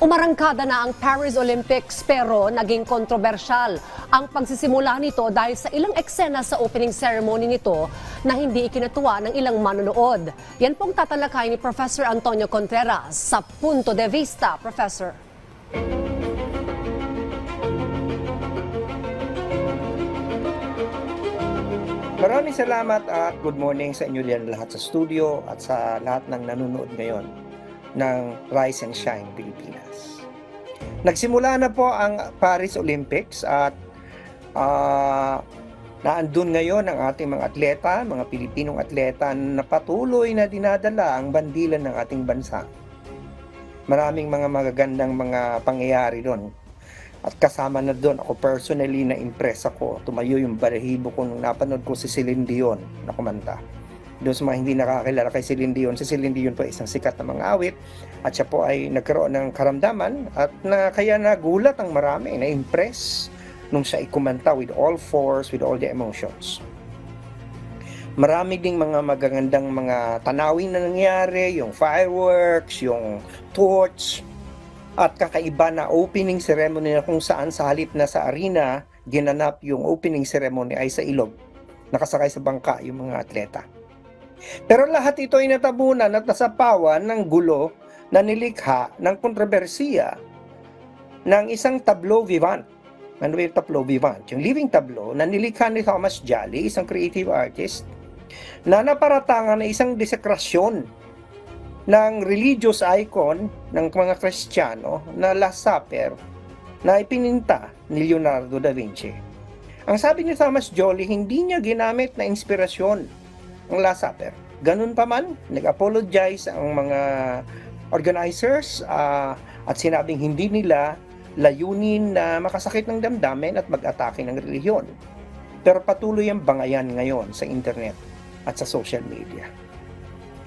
Umarangkada na ang Paris Olympics pero naging kontrobersyal ang pagsisimula nito dahil sa ilang eksena sa opening ceremony nito na hindi ikinatuwa ng ilang manonood. Yan pong tatalakay ni Professor Antonio Contreras sa Punto de Vista. Professor. Maraming salamat at good morning sa inyo lahat sa studio at sa lahat ng nanonood ngayon ng Rise and Shine Pilipinas. Nagsimula na po ang Paris Olympics at ah naandun ngayon ang ating mga atleta, mga Pilipinong atleta na patuloy na dinadala ang bandilan ng ating bansa. Maraming mga magagandang mga pangyayari doon. At kasama na doon, ako personally na impress ako. Tumayo yung balahibo ko nung napanood ko si Celine Dion na kumanta. Doon sa mga hindi nakakilala kay Celine Dion, si Celine Dion po ay isang sikat na mga awit at siya po ay nagkaroon ng karamdaman at na, kaya nagulat ang marami, na-impress nung siya ay kumanta with all force, with all the emotions. Marami ding mga magagandang mga tanawin na nangyari, yung fireworks, yung torch, at kakaiba na opening ceremony na kung saan sa halip na sa arena, ginanap yung opening ceremony ay sa ilog. Nakasakay sa bangka yung mga atleta. Pero lahat ito ay natabunan at nasapawan ng gulo na nilikha ng kontrobersiya ng isang tableau vivant. Ano yung tableau vivant? Yung living tableau na nilikha ni Thomas Jolly, isang creative artist, na naparatangan na isang desekrasyon ng religious icon ng mga Kristiyano na Last Supper na ipininta ni Leonardo da Vinci. Ang sabi ni Thomas Joly, hindi niya ginamit na inspirasyon ang Last Supper. Ganun pa man, nag-apologize ang mga organizers ah, at sinabing hindi nila layunin na makasakit ng damdamin at mag-atake ng relihiyon. Pero patuloy ang bangayan ngayon sa internet at sa social media.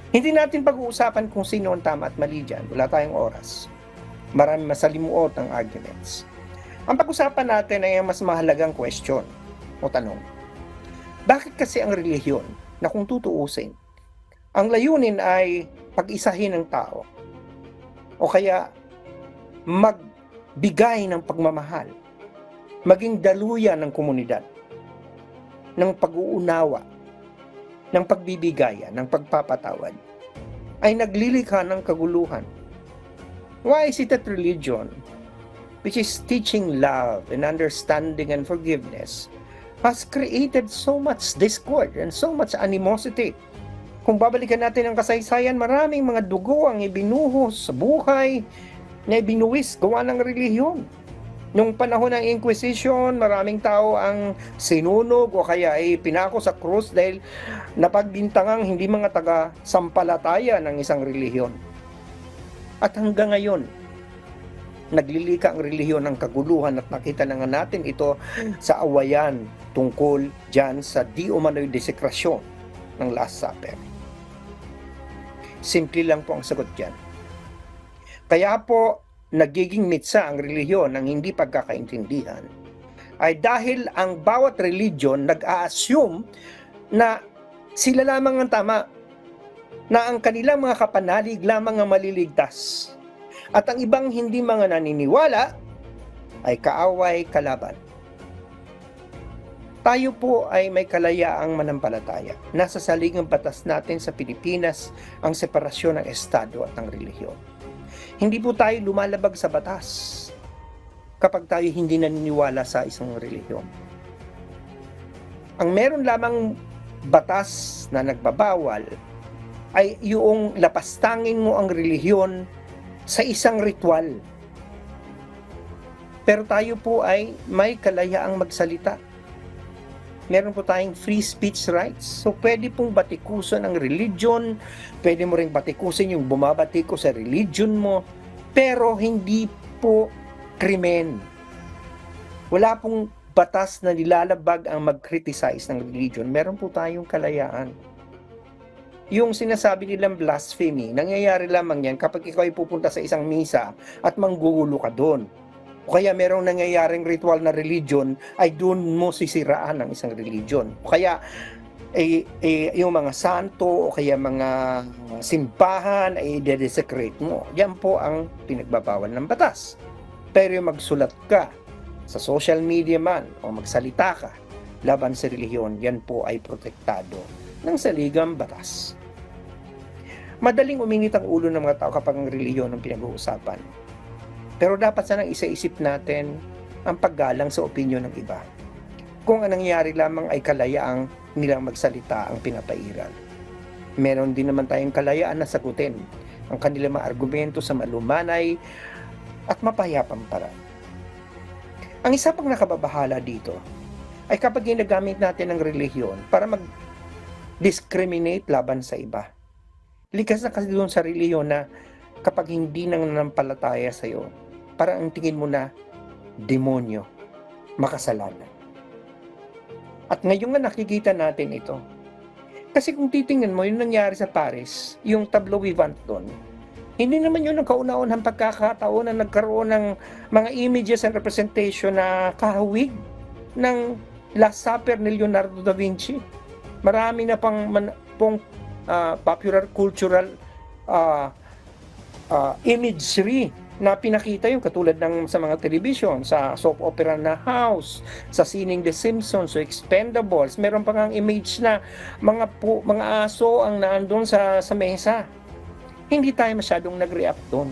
Hindi natin pag-uusapan kung sino ang tama at mali dyan. Wala tayong oras. Marami masalimuot ang arguments. Ang pag-usapan natin ay ang mas mahalagang question o tanong. Bakit kasi ang relihiyon na kung tutuusin, ang layunin ay pag-isahin ng tao o kaya magbigay ng pagmamahal, maging daluyan ng komunidad, ng pag-uunawa, ng pagbibigayan, ng pagpapatawad, ay naglilikha ng kaguluhan. Why is it that religion, which is teaching love and understanding and forgiveness, has created so much discord and so much animosity? Kung babalikan natin ang kasaysayan, maraming mga dugo ang ibinuhos sa buhay na ibinuwis gawa ng relihiyon. Nung panahon ng Inquisition, maraming tao ang sinunog o kaya ay pinako sa krus dahil napagbintangang hindi mga taga-sampalataya ng isang relihiyon. At hanggang ngayon, naglilika ang relihiyon ng kaguluhan at nakita na nga natin ito sa awayan tungkol dyan sa di umano'y desekrasyon ng Last Supper. Simple lang po ang sagot dyan. Kaya po, nagiging mitsa ang relihiyon ng hindi pagkakaintindihan ay dahil ang bawat religion nag-a-assume na sila lamang ang tama na ang kanilang mga kapanalig lamang ang maliligtas at ang ibang hindi mga naniniwala ay kaaway kalaban. Tayo po ay may kalayaang manampalataya. Nasa saligang batas natin sa Pilipinas ang separasyon ng Estado at ng relihiyon. Hindi po tayo lumalabag sa batas kapag tayo hindi naniniwala sa isang relihiyon. Ang meron lamang batas na nagbabawal ay yung lapastangin mo ang relihiyon sa isang ritual. Pero tayo po ay may kalayaang magsalita. Meron po tayong free speech rights. So pwede pong batikusan ang religion, pwede mo ring batikusin yung bumabatiko sa religion mo, pero hindi po krimen. Wala pong batas na nilalabag ang mag-criticize ng religion. Meron po tayong kalayaan. Yung sinasabi nilang blasphemy, nangyayari lamang yan kapag ikaw ay pupunta sa isang misa at manggugulo ka doon. O kaya merong nangyayaring ritual na religion ay doon mo sisiraan ng isang religion. O kaya eh, eh, yung mga santo o kaya mga simbahan ay i-desecrate mo. Yan po ang pinagbabawal ng batas. Pero yung magsulat ka sa social media man o magsalita ka laban sa relihiyon, yan po ay protektado ng saligang batas. Madaling uminit ang ulo ng mga tao kapag ang relihiyon ang pinag-uusapan. Pero dapat sanang isa-isip natin ang paggalang sa opinyon ng iba. Kung ang nangyari lamang ay kalayaang nilang magsalita ang pinapairal. Meron din naman tayong kalayaan na sagutin ang kanilang mga argumento sa malumanay at mapayapang paraan. Ang isa pang nakababahala dito ay kapag ginagamit natin ang relihiyon para mag-discriminate laban sa iba. Likas na kasi doon sa relihiyon na kapag hindi nang nanampalataya sa iyo, parang ang tingin mo na demonyo, makasalanan. At ngayon nga nakikita natin ito. Kasi kung titingnan mo, yung nangyari sa Paris, yung tableau vivant doon, hindi naman yun ang kauna-unang pagkakataon na nagkaroon ng mga images and representation na kahawig ng Last Supper ni Leonardo da Vinci. Marami na pang man, pong ah, popular cultural ah, ah, imagery na pinakita yung katulad ng sa mga television, sa soap opera na House, sa sining The Simpsons, so Expendables, meron pa ngang image na mga po, mga aso ang naandun sa sa mesa. Hindi tayo masyadong nag-react doon.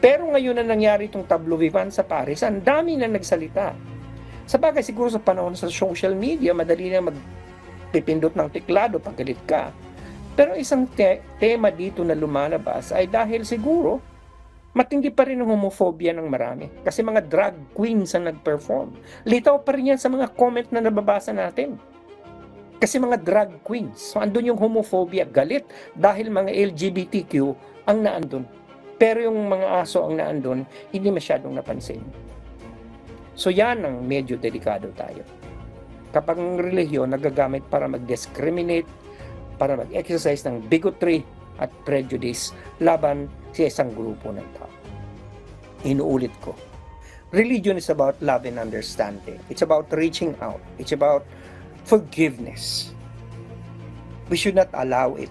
Pero ngayon na nangyari itong tableau vivant sa Paris, ang dami na nagsalita. Sa bagay, siguro sa panahon sa social media, madali na magpipindot ng tiklado pag galit ka. Pero isang te- tema dito na lumalabas ay dahil siguro matindi pa rin ang homophobia ng marami. Kasi mga drag queens ang nag-perform. Litaw pa rin yan sa mga comment na nababasa natin. Kasi mga drag queens. So andun yung homophobia, galit dahil mga LGBTQ ang naandun. Pero yung mga aso ang naandun, hindi masyadong napansin. So yan ang medyo delikado tayo. Kapag ang relihiyon nagagamit para mag-discriminate, para mag-exercise ng bigotry at prejudice laban sa isang grupo ng tao. Inuulit ko. Religion is about love and understanding. It's about reaching out. It's about forgiveness. We should not allow it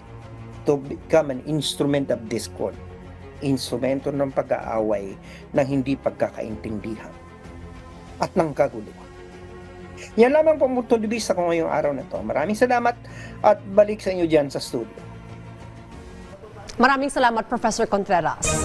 to become an instrument of discord. Instrumento ng pag-aaway ng hindi pagkakaintindihan at ng kaguluhan. Yan lamang po ang punto de vista ko ngayong araw na to. Maraming salamat at balik sa inyo dyan sa studio. Maraming salamat, Professor Contreras.